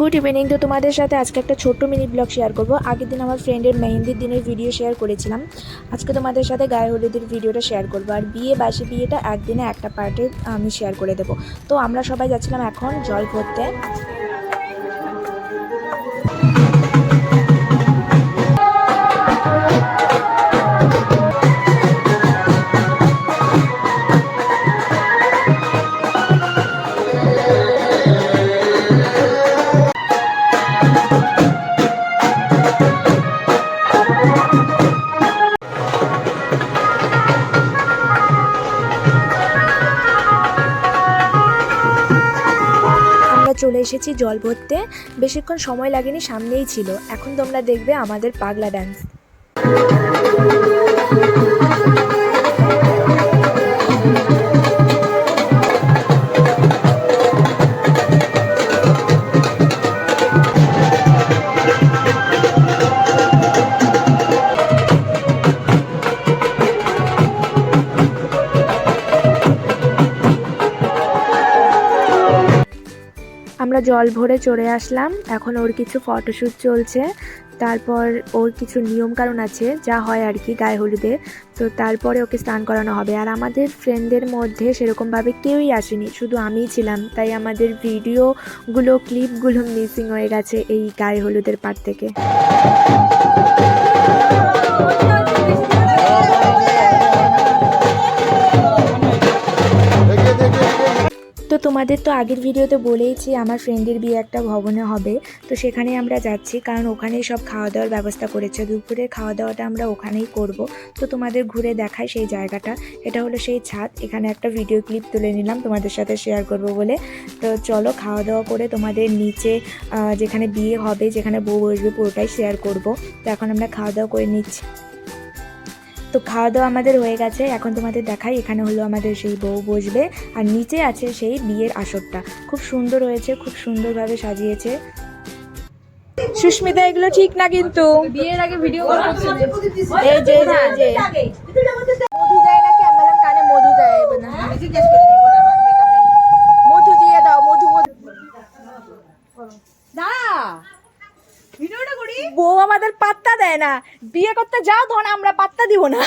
Good evening. তো তোমাদের সাথে আজকে একটা ছোট্ট মিনি ব্লগ শেয়ার করব। আগের দিন আমার ফ্রেন্ডের মেহেন্দির দিনের ভিডিও শেয়ার করেছিলাম। আজকে তোমাদের সাথে গায়ে হলুদের ভিডিওটা শেয়ার করব। আর বিয়ে বাসি বিয়েটা একদিনে একটা পার্টে আমি শেয়ার করে দেবো। তো আমরা সবাই যাচ্ছিলাম এখন জল ভরতে। চলে এসেছি জল ভরতে। বেশিক্ষণ সময় লাগেনি, সামনেই ছিল। এখন তোমরা দেখবে আমাদের পাগলা ডান্স জল ভরে চড়ে আসলাম। এখন ওর কিছু ফটোশ্যুট চলছে। তারপর ওর কিছু নিয়ম কারণ আছে, যা হয় আর কি গায়ে হলুদে। তো তারপরে ওকে স্নান করানো হবে। আর আমাদের ফ্রেন্ডদের মধ্যে সেরকমভাবে কেউই আসেনি, শুধু আমিই ছিলাম। তাই আমাদের ভিডিওগুলো ক্লিপগুলো মিসিং হয়ে গেছে এই গায়ে হলুদের পার থেকে। তোমাদের তো আগের ভিডিওতে বলেইছি আমার ফ্রেন্ডের বিয়ে একটা ভবনে হবে, তো সেখানে আমরা যাচ্ছি, কারণ ওখানেই সব খাওয়া দাওয়ার ব্যবস্থা করেছে। দুপুরে খাওয়া দাওয়াটা আমরা ওখানেই করব। তো তোমাদের ঘুরে দেখাই সেই জায়গাটা। এটা হলো সেই ছাদ। এখানে একটা ভিডিও ক্লিপ তুলে নিলাম, তোমাদের সাথে শেয়ার করব বলে। তো চলো খাওয়া দাওয়া করে তোমাদের নিচে যেখানে বিয়ে হবে, যেখানে বউ বসবে পুরোটাই শেয়ার করব। তো এখন আমরা খাওয়া দাওয়া করে নিচ্ছি। তো খাওয়া দাওয়া আমাদের হয়ে গেছে। এখন তোমাদের দেখাই এখানে হলো আমাদের সেই বউ বসবে আর নিচে আছে সেই বিয়ের আসরটা। খুব সুন্দর হয়েছে খুব সুন্দরভাবে সাজিয়েছে। সুস্মিতা এগুলো ঠিক না কিন্তু? বিয়ের আগে ভিডিও এই যে যে যে, এই যে মধু দেয় নাকি আমি বললাম কানে মধু দেয় না মধু দিয়ে দাও মধু মধু দাঁড়া ভিডিওটা করি বউ আমাদের পাত্তা দেয় না। বিয়ে করতে যাও তখন আমরা পাত্তা দিব না।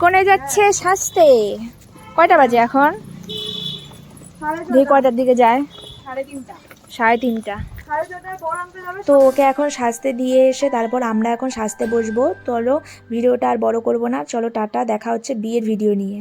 কোনে যাচ্ছে সাজতে। কয়টা বাজে এখন? দেখি কয়টার দিকে যায়? সাড়ে তিনটা। সাড়ে তিনটা। তো ওকে এখন সাজতে দিয়ে এসে তারপর আমরা এখন সাজতে বসবো। চলো ভিডিওটা আর বড় করব না। চলো টাটা দেখা হচ্ছে বিয়ের ভিডিও নিয়ে।